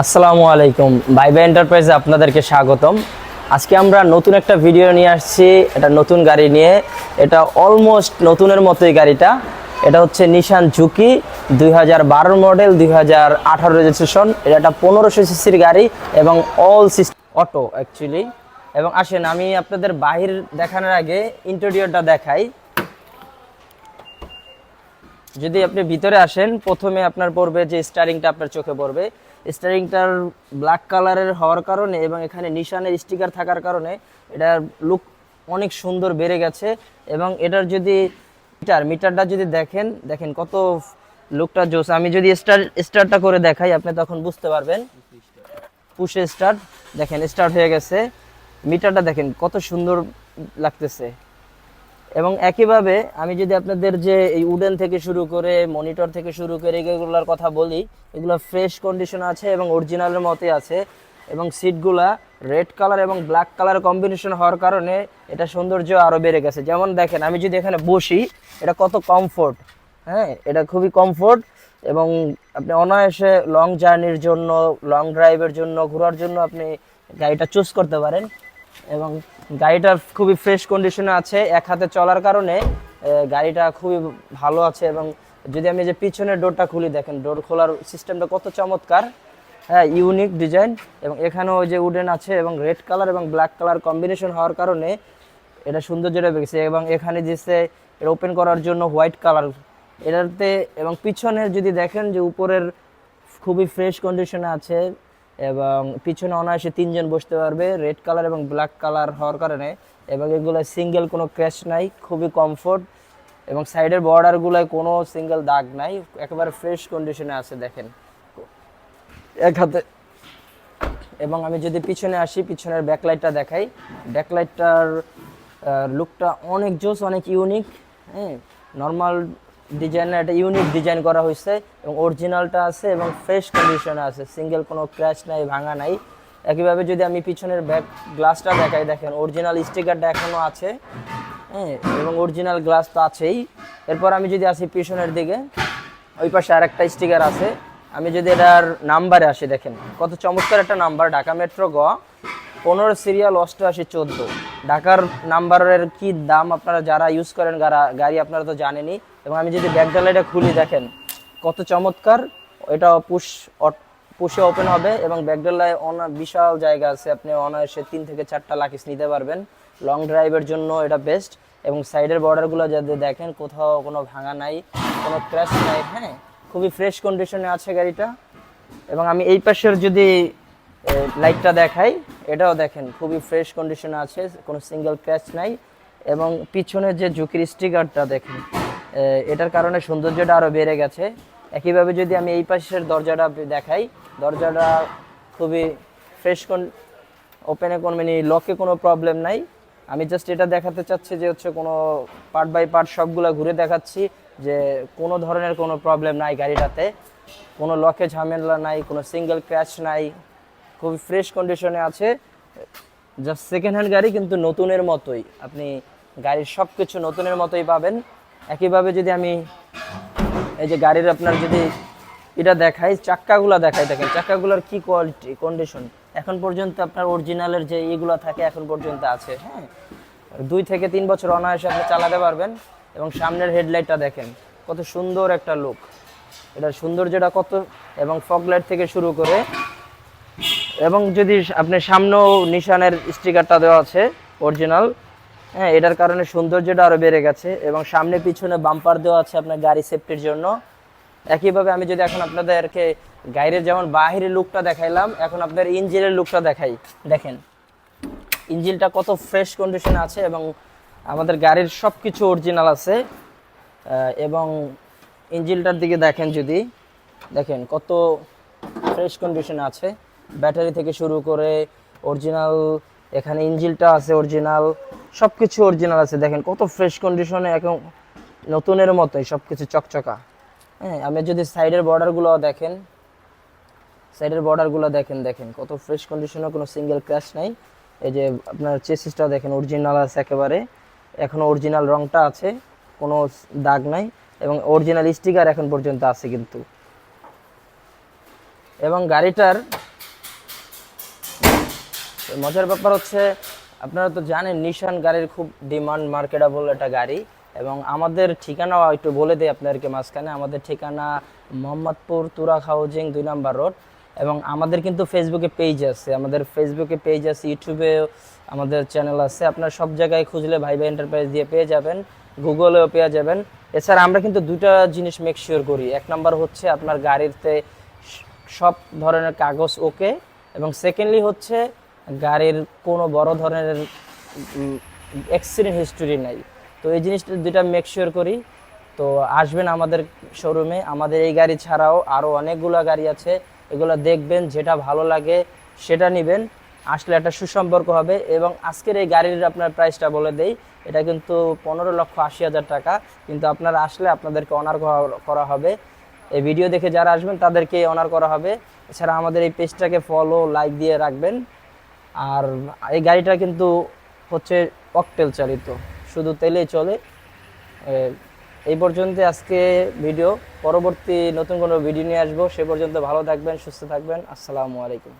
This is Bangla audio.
আসসালামু আলাইকুম ভাইবা এন্টারপ্রাইজে আপনাদেরকে স্বাগতম। আজকে আমরা নতুন একটা ভিডিও নিয়ে আসছি, এটা নতুন গাড়ি নিয়ে। এটা অলমোস্ট নতুনের মতোই গাড়িটা। এটা হচ্ছে নিশান ঝুঁকি দুই হাজার বারো মডেল দুই হাজার আঠারো রেজিস্ট্রেশন এটা একটা পনেরোশো সিসির গাড়ি এবং অল সিস্টেম অটো অ্যাকচুয়ালি এবং আসেন, আমি আপনাদের বাহির দেখানোর আগে ইন্টেরিয়রটা দেখাই। যদি আপনি ভিতরে আসেন, প্রথমে আপনার পড়বে যে স্টারিংটা আপনার চোখে পড়বে। স্টারিংটার ব্ল্যাক কালারের হওয়ার কারণে এবং এখানে নিশানের স্টিকার থাকার কারণে এটার লুক অনেক সুন্দর বেড়ে গেছে এবং এটার যদি মিটার মিটারটা যদি দেখেন দেখেন কত লুকটা জোস আমি যদি স্টার স্টার্টটা করে দেখাই, আপনি তখন বুঝতে পারবেন। পুষে স্টার্ট দেখেন স্টার্ট হয়ে গেছে। মিটারটা দেখেন কত সুন্দর লাগতেছে। এবং একইভাবে আমি যদি আপনাদের যে এই উডেন থেকে শুরু করে মনিটর থেকে শুরু করে এগুলোর কথা বলি, এগুলো ফ্রেশ কন্ডিশন আছে এবং অরিজিনালের মতোই আছে এবং সিটগুলা রেড কালার এবং ব্ল্যাক কালার কম্বিনেশন হওয়ার কারণে এটা সৌন্দর্য আরও বেড়ে গেছে। যেমন দেখেন, আমি যদি এখানে বসি, এটা কত কমফোর্ট হ্যাঁ? এটা খুবই কমফোর্ট এবং আপনি অনায়াসে লং জার্নির জন্য লং ড্রাইভের জন্য, ঘোরার জন্য আপনি গাড়িটা চুজ করতে পারেন। এবং গাড়িটা খুবই ফ্রেশ কন্ডিশনে আছে, এক হাতে চলার কারণে গাড়িটা খুবই ভালো আছে এবং যদি আমি যে পিছনের ডোরটা খুলি, দেখেন ডোর খোলার সিস্টেমটা কত চমৎকার। হ্যাঁ ইউনিক ডিজাইন এবং এখানেও যে উডেন আছে এবং রেড কালার এবং ব্ল্যাক কালার কম্বিনেশন হওয়ার কারণে এটা সৌন্দর্যটা বেড়েছে এবং এখানে দিচ্ছে এটা ওপেন করার জন্য হোয়াইট কালার এটাতে এবং পিছনের যদি দেখেন যে উপরের খুবই ফ্রেশ কন্ডিশনে আছে এবং পিছনে অনায়াসে তিনজন বসতে পারবে রেড কালার এবং ব্ল্যাক কালার হওয়ার কারণে। এবং এগুলো সিঙ্গেল কোনো ক্র্যাশ নাই, খুবই কমফোর্ট এবং সাইডের বর্ডারগুলোয় কোনো সিঙ্গেল দাগ নাই, একেবারে ফ্রেশ কন্ডিশনে আছে, দেখেন। এক হাতে। এবং আমি যদি পিছনে আসি, পিছনের ব্যাকলাইটটা দেখাই। ব্যাকলাইটটার লুকটা অনেক জোস, অনেক ইউনিক হ্যাঁ। নর্মাল ডিজাইনের একটা ইউনিক ডিজাইন করা হয়েছে এবং অরিজিনালটা আছে এবং ফ্রেশ কন্ডিশনে আছে। সিঙ্গেল কোনো ক্র্যাশ নাই, ভাঙা নাই। একইভাবে যদি আমি পিছনের ব্যাক গ্লাসটা দেখাই, দেখেন অরিজিনাল স্টিকারটা এখনও আছে। হ্যাঁ এবং অরিজিনাল গ্লাস তো আছেই। এরপর আমি যদি আসি পিছনের দিকে, ওই পাশে আরেকটা স্টিকার আছে। আমি যদি এটার নাম্বারে আসি, দেখেন কত চমৎকার একটা নাম্বার ঢাকা মেট্রো গ, পনেরো সিরিয়াল অষ্টআশি চোদ্দ। ঢাকার নাম্বারের কি দাম আপনারা যারা ইউজ করেন গাড়ি আপনারা তো জানেনই। এবং আমি যদি ব্যাক খুলি, দেখেন কত চমৎকার। এটা পুশ পুষে ওপেন হবে এবং ব্যাকডালায় অনা, বিশাল জায়গা আছে। আপনি অনায়াসে তিন থেকে চারটা লাকিস নিতে পারবেন। লং ড্রাইভের জন্য এটা বেস্ট এবং সাইডের বর্ডারগুলো যাতে দেখেন, কোথাও কোনো ভাঙা নাই, কোনো ক্র্যাশ নাই হ্যাঁ? খুবই ফ্রেশ কন্ডিশনে আছে গাড়িটা। এবং আমি এই পাশের যদি লাইটটা দেখাই, এটাও দেখেন খুবই ফ্রেশ কন্ডিশনে আছে, কোনো সিঙ্গেল ক্র্যাচ নাই। এবং পিছনের যে ঝুঁকির স্টিকারটা দেখেন। এটার কারণে সৌন্দর্যটা আরও বেড়ে গেছে। একইভাবে যদি আমি এই পাশের দরজাটা দেখাই, দরজাটা খুবই ফ্রেশ কোন ওপেনে কোনো মানে লকে কোনো প্রবলেম নাই। আমি জাস্ট এটা দেখাতে চাচ্ছি যে হচ্ছে কোনো পার্ট বাই পার্ট সবগুলো ঘুরে দেখাচ্ছি যে কোনো ধরনের কোনো প্রবলেম নাই গাড়িটাতে। কোনো লকে ঝামেলা নাই, কোনো সিঙ্গেল ক্র্যাশ নাই। খুবই ফ্রেশ কন্ডিশনে আছে। জাস্ট সেকেন্ড হ্যান্ড গাড়ি কিন্তু নতুনের মতোই। আপনি গাড়ির সব কিছু নতুনের মতোই পাবেন। একইভাবে যদি আমি এই যে গাড়ির আপনার যদি এটা দেখাই, চাক্কাগুলো দেখাই দেখেন, চাক্কাগুলোর কি কোয়ালিটি কন্ডিশন এখন পর্যন্ত আপনার অরিজিনালের যে ইগুলো থাকে, এখন পর্যন্ত আছে হ্যাঁ? দুই থেকে তিন বছর অনায়াসে আপনি চালাতে পারবেন এবং সামনের হেডলাইটটা দেখেন, কত সুন্দর একটা লুক এটার সৌন্দর্যটা কত, এবং ফগলাইট থেকে শুরু করে, এবং যদি আপনি সামনেও নিশানের স্টিকারটা দেওয়া আছে অরিজিনাল হ্যাঁ এটার কারণে সৌন্দর্যটা আরও বেড়ে গেছে এবং সামনে পিছনে বাম্পার দেওয়া আছে আপনার গাড়ি সেফটির জন্য। একইভাবে আমি যদি এখন আপনাদেরকে গাড়ির যেমন বাহিরের লুকটা দেখাইলাম, এখন আপনার ইঞ্জিনের লুকটা দেখাই। দেখেন ইঞ্জিনটা কত ফ্রেশ কন্ডিশনে আছে এবং আমাদের গাড়ির সব কিছু অরিজিনাল আছে এবং ইঞ্জিনটার দিকে দেখেন যদি, দেখেন কত ফ্রেশ কন্ডিশনে আছে। ব্যাটারি থেকে শুরু করে অরিজিনাল এখানে ইঞ্জিনটা আছে অরিজিনাল সব কিছু অরিজিনাল আছে। দেখেন কত ফ্রেশ কন্ডিশনে এখন নতুনের মতোই সব কিছু চকচকা। হ্যাঁ আমি যদি সাইডের বর্ডারগুলো দেখেন সাইডের বর্ডারগুলো দেখেন দেখেন কত ফ্রেশ কন্ডিশনে কোনো সিঙ্গেল ক্র্যাশ নাই। এই যে আপনার চেসিসটা দেখেন অরিজিনাল আছে একেবারে। এখনও অরিজিনাল রংটা আছে, কোনো দাগ নাই। এবং অরিজিনাল স্টিকার এখন পর্যন্ত আছে কিন্তু। এবং গাড়িটার মজার ব্যাপার হচ্ছে, আপনারা তো জানেন নিশান গাড়ির খুব ডিমান্ড মার্কেটেবল একটা গাড়ি এবং আমাদের ঠিকানাও একটু বলে দিই আপনাদেরকে মাঝখানে। আমাদের ঠিকানা মোহাম্মদপুর তুরাক হাউজিং দুই নাম্বার রোড এবং আমাদের কিন্তু ফেসবুকে পেজ আছে। আমাদের ফেসবুকে পেজ আছে ইউটিউবে আমাদের চ্যানেল আছে। আপনার সব জায়গায় খুঁজলে ভাই ভাই এন্টারপ্রাইজ দিয়ে পেয়ে যাবেন গুগলেও পেয়ে যাবেন। এছাড়া আমরা কিন্তু দুটা জিনিস মেক শিওর করি। এক নম্বর হচ্ছে আপনার গাড়িতে সব ধরনের কাগজ ওকে এবং সেকেন্ডলি হচ্ছে গাড়ির কোনো বড় ধরনের অ্যাক্সিডেন্ট হিস্টোরি নাই। তো এই জিনিসটা দুইটা মেক শিওর করি। তো আসবেন আমাদের শোরুমে আমাদের এই গাড়ি ছাড়াও আরও অনেকগুলো গাড়ি আছে। এগুলো দেখবেন, যেটা ভালো লাগে সেটা নেবেন। আসলে একটা সুসম্পর্ক হবে এবং আজকের এই গাড়ির আপনার প্রাইসটা বলে দেই। এটা কিন্তু পনেরো লক্ষ আশি হাজার টাকা। কিন্তু আপনারা আসলে আপনাদেরকে অনার করা হবে। এই ভিডিও দেখে যারা আসবেন, তাদেরকে অনার করা হবে। এছাড়া আমাদের এই পেজটাকে ফলো লাইক দিয়ে রাখবেন। আর এই গাড়িটা কিন্তু হচ্ছে অকটেল চালিত। শুধু তেলেই চলে। এই পর্যন্ত আজকে ভিডিও পরবর্তী নতুন কোনো ভিডিও নিয়ে আসব। সে পর্যন্ত ভালো থাকবেন, সুস্থ থাকবেন। আসসালামু আলাইকুম।